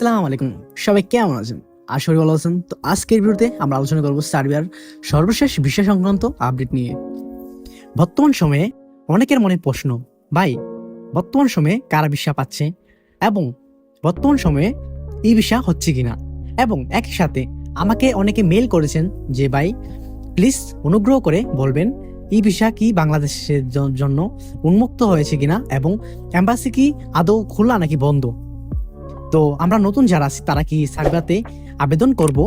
আসসালামু আলাইকুম। সবাই কেমন আছেন? আশা ভালো আছেন। তো আজকের ভিডিওতে আমরা আলোচনা করব সার্বিয়ার সর্বশেষ বিষয় সংক্রান্ত আপডেট নিয়ে। বর্তমান সময়ে অনেকের মনে প্রশ্ন, ভাই, বর্তমান সময়ে কারা ভিসা পাচ্ছে? এবং বর্তমান সময়ে এই ভিসা হচ্ছে কিনা? এবং একই সাথে আমাকে অনেকে মেল করেছেন যে, ভাই প্লিজ অনুগ্রহ করে বলবেন, এই ভিসা কি বাংলাদেশের জন্য উন্মুক্ত হয়েছে কিনা? এবং এম্বাসি কি আদৌ খোলা নাকি বন্ধ? তো আমরা নতুন যারা আছি, তারা কি সার্বিয়াতে আবেদন করব?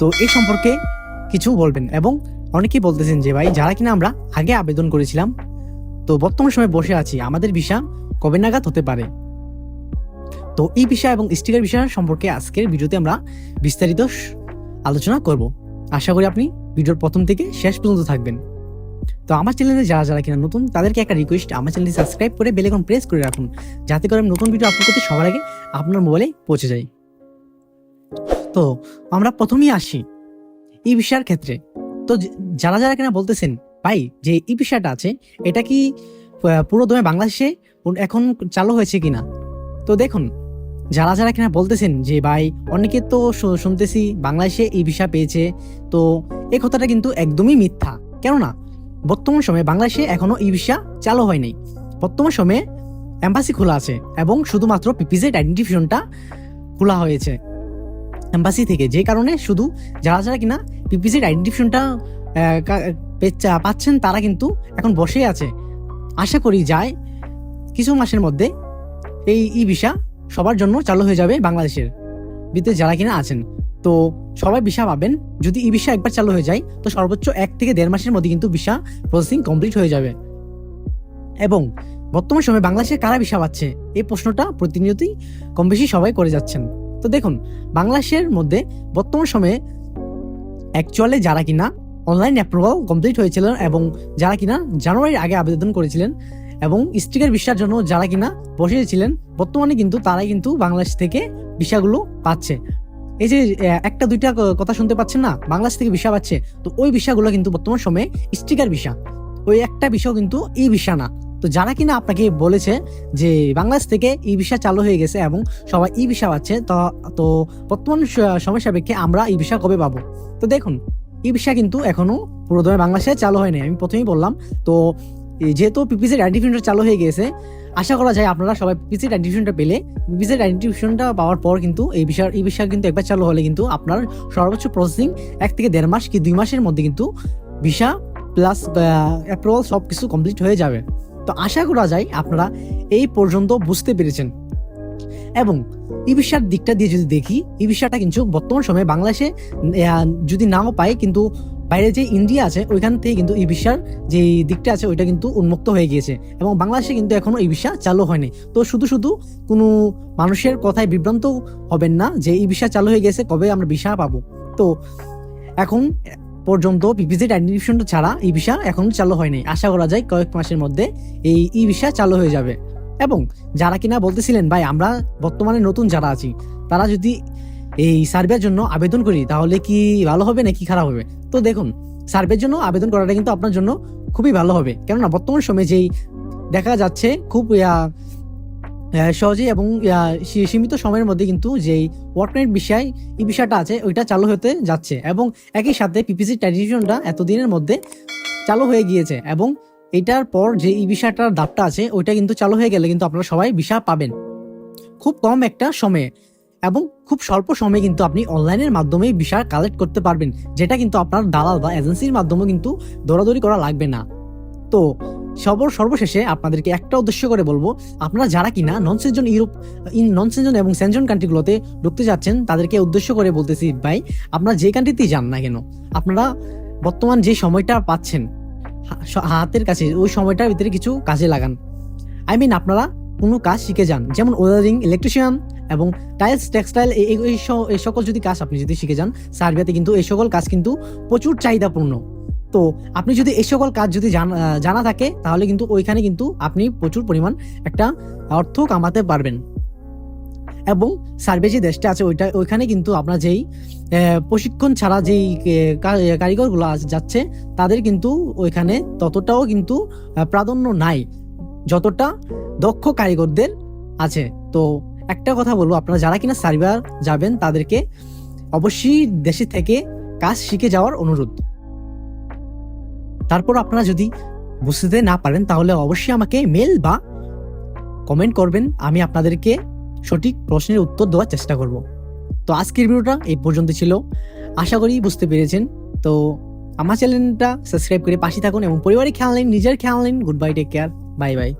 তো এই সম্পর্কে কিছু বলবেন এবং অনেকেই বলতেছেন যে, ভাই, যারা কিনা আমরা আগে আবেদন করেছিলাম, তো বর্তমান সময় বসে আছি, আমাদের ভিসা কবে নাগাদ হতে পারে? তো এই বিষয় এবং স্টিকার বিষয় সম্পর্কে আজকের ভিডিওতে আমরা বিস্তারিত আলোচনা করব। আশা করি আপনি ভিডিওর প্রথম থেকে শেষ পর্যন্ত থাকবেন। তো আমার চ্যানেলে যারা যারা কিনা নতুন, তাদেরকে একটা রিকোয়েস্ট আমার চ্যানেলটি সাবস্ক্রাইব করে বেলেকন প্রেস করে রাখুন। যাতে করে আমি নতুন ভিডিও আপলোড করতে সবার আগে আপনার মোবাইলে পৌঁছে যায়। তো আমরা প্রথমেই আসি ই বিষয়ের ক্ষেত্রে। তো যারা যারা কিনা বলতেছেন, ভাই, যে ই বিষয়টা আছে, এটা কি পুরো দমে বাংলাদেশে এখন চালু হয়েছে কিনা? তো দেখুন, যারা যারা কিনা বলতেছেন যে, ভাই, অনেকে তো শুনতেছি বাংলাদেশে এই বিষয় পেয়েছে। তো এই কথাটা কিন্তু একদমই মিথ্যা। কেননা, বর্তমান সময়ে বাংলাদেশে এখনও ই ভিসা চালু হয়নি বর্তমান সময়ে এম্বাসি খোলা আছে এবং শুধুমাত্র পিপিজেড আইডেন্টিফিকেশনটা খোলা হয়েছে। এম্বাসি থেকে যে কারণে শুধু যারা যারা কিনা পিপিজেড আইডেন্টিফিকেশনটা পাচ্ছেন তারা কিন্তু এখন বসেই আছে। আশা করি যায় কিছু মাসের মধ্যে এই ই ভিসা সবার জন্য চালু হয়ে যাবে বাংলাদেশের বিতে যারা কিনা আছেন। তো সবাই ভিসা পাবেন। যদি ই ভিসা একবার চালু হয়ে যায়, তো সর্বোচ্চ এক থেকে দেড় মাসের মধ্যে কিন্তু ভিসা প্রসেসিং কমপ্লিট হয়ে যাবে। এবং বর্তমান সময়ে বাংলাদেশে কারা ভিসা পাচ্ছে? এই প্রশ্নটা প্রতিনিয়তই কম বেশি সবাই করে যাচ্ছেন। তো দেখুন, বাংলাদেশের মধ্যে বর্তমান সময়ে অ্যাকচুয়ালি যারা কিনা অনলাইন অ্যাপ্রুভাল কমপ্লিট হয়েছিল এবং যারা কিনা জানুয়ারির আগে আবেদন করেছিলেন এবং স্টিকার ভিসার জন্য যারা কিনা বসেছিলেন বর্তমানে কিন্তু তারাই কিন্তু বাংলাদেশ থেকে ভিসাগুলো পাচ্ছে। এই যে একটা, দুইটা কথা শুনতে পাচ্ছেন না? বাংলাদেশ থেকে ভিসা পাচ্ছে। তো ওই ভিসাগুলো কিন্তু বর্তমান সময়ে স্টিকার ভিসা। ওই একটা বিষয় কিন্তু এই ভিসা না। তো যারা কিনা আপনাকে বলেছে যে বাংলাদেশ থেকে ই ভিসা চালু হয়ে গেছে এবং সবাই ই ভিসা পাচ্ছে, তো তো বর্তমান সময় সাপেক্ষে আমরা ই ভিসা কবে পাবো? তো দেখুন, ই ভিসা কিন্তু এখনও পুরোদমে বাংলাদেশে চালু হয়নি, আমি প্রথমেই বললাম। তো যেহেতু পিপিসির আইডেন্টিফিকেশনটা চালু হয়ে গেছে, আশা করা যায় আপনারা সবাই পিপিসির আইডেন্টিফিকেশনটা পেলে পিপিসির আইডেন্টিফিকেশনটা পাওয়ার পর কিন্তু এই বিষয় এই বিষয় কিন্তু একবার চালু হলে কিন্তু আপনার সর্বোচ্চ প্রসেসিং এক থেকে দেড় মাস কি দুই মাসের মধ্যে কিন্তু ভিসা প্লাস অ্যাপ্রুভাল সব কিছু কমপ্লিট হয়ে যাবে। তো আশা করা যায় আপনারা এই পর্যন্ত বুঝতে পেরেছেন। এবং ই দিকটা দিয়ে যদি দেখি ই কিন্তু বর্তমান সময়ে বাংলাদেশে যদি নাও পায় কিন্তু বাইরে যে ইন্ডিয়া আছে, ওইখান থেকে কিন্তু ই ভিসার যে দিকটা আছে, ওইটা কিন্তু উন্মুক্ত হয়ে গিয়েছে। এবং বাংলাদেশে কিন্তু এখনও এই ভিসা চালু হয়নি। তো শুধু শুধু কোনো মানুষের কথায় বিভ্রান্ত হবেন না যে এই ভিসা চালু হয়ে গেছে, কবে আমরা ভিসা পাবো। তো এখন পর্যন্ত পিপিজেড আইডেন্টিফিকেশন ছাড়া ই ভিসা এখনও চালু হয়নি। আশা করা যায় কয়েক মাসের মধ্যে এই ই ভিসা চালু হয়ে যাবে। এবং যারা কিনা বলতেছিলেন, ভাই, আমরা বর্তমানে নতুন যারা আছি, তারা যদি এই সার্ভের জন্য আবেদন করি, তাহলে কি ভালো হবে নাকি খারাপ হবে? তো দেখুন সার্ভের জন্য আবেদন করাটা কিন্তু আপনার জন্য খুবই ভালো হবে। কেননা বর্তমান সময়ে যেই দেখা যাচ্ছে, খুব সহজেই এবং সীমিত সময়ের মধ্যে কিন্তু যেই ওয়ার্কনেট বিষয়, এই বিষয়টা আছে, ওইটা চালু হতে যাচ্ছে এবং একই সাথে পিপিসি ট্রাডিশনটা এতদিনের মধ্যে চালু হয়ে গিয়েছে এবং এটার পর যে ই ভিসাটার দাপটা আছে, ওইটা কিন্তু চালু হয়ে গেলে কিন্তু আপনারা সবাই ভিসা পাবেন। খুব কম একটা সময়ে এবং খুব স্বল্প সময়ে কিন্তু আপনি অনলাইনের মাধ্যমে ভিসা কালেক্ট করতে পারবেন, যেটা কিন্তু আপনার দালাল বা এজেন্সির মাধ্যমে কিন্তু দৌড়াদৌড়ি করা লাগবে না। তো সব সর্বশেষে আপনাদেরকে একটা উদ্দেশ্য করে বলব আপনারা যারা কিনা নন সেনজন ইউরোপ ইন নন সেনজন এবং সেনজন কান্ট্রিগুলোতে ঢুকতে যাচ্ছেন তাদেরকে উদ্দেশ্য করে বলতেছি ভাই আপনারা যে কান্ট্রিতেই যান না কেন আপনারা বর্তমান যে সময়টা পাচ্ছেন হাতের কাছে ওই সময়টার ভিতরে কিছু কাজে লাগান আই মিন আপনারা কোনো কাজ শিখে যান যেমন ওয়েদারিং ইলেকট্রিশিয়ান এবং টাইলস টেক্সটাইল এই সকল যদি কাজ আপনি যদি শিখে যান সার্বিয়াতে কিন্তু এই সকল কাজ কিন্তু প্রচুর চাহিদাপূর্ণ তো আপনি যদি এই সকল কাজ যদি জানা থাকে, তাহলে কিন্তু ওইখানে কিন্তু আপনি প্রচুর পরিমাণ একটা অর্থ কামাতে পারবেন। এবং সার্ভে যে দেশটা আছে, ওইটা, ওইখানে কিন্তু আপনার যেই প্রশিক্ষণ ছাড়া যেই কারিগরগুলো যাচ্ছে, তাদের কিন্তু ওইখানে ততটাও কিন্তু প্রাধান্য নাই, যতটা দক্ষ কারিগরদের আছে। তো একটা কথা বলব, আপনারা যারা কিনা সার্বিয়া যাবেন, তাদেরকে অবশ্যই দেশে থেকে কাজ শিখে যাওয়ার অনুরোধ। তারপর আপনারা যদি বুঝতে না পারেন, তাহলে অবশ্যই আমাকে মেল বা কমেন্ট করবেন। আমি আপনাদেরকে সঠিক প্রশ্নের উত্তর দেওয়ার চেষ্টা করব। তো আজকের ভিডিওটা এই পর্যন্ত ছিল। আশা করি বুঝতে পেরেছেন। তো আমার চ্যানেলটা সাবস্ক্রাইব করে পাশে থাকুন এবং পরিবারের খেয়াল নিন, নিজের খেয়াল নিন। Good bye take care bye bye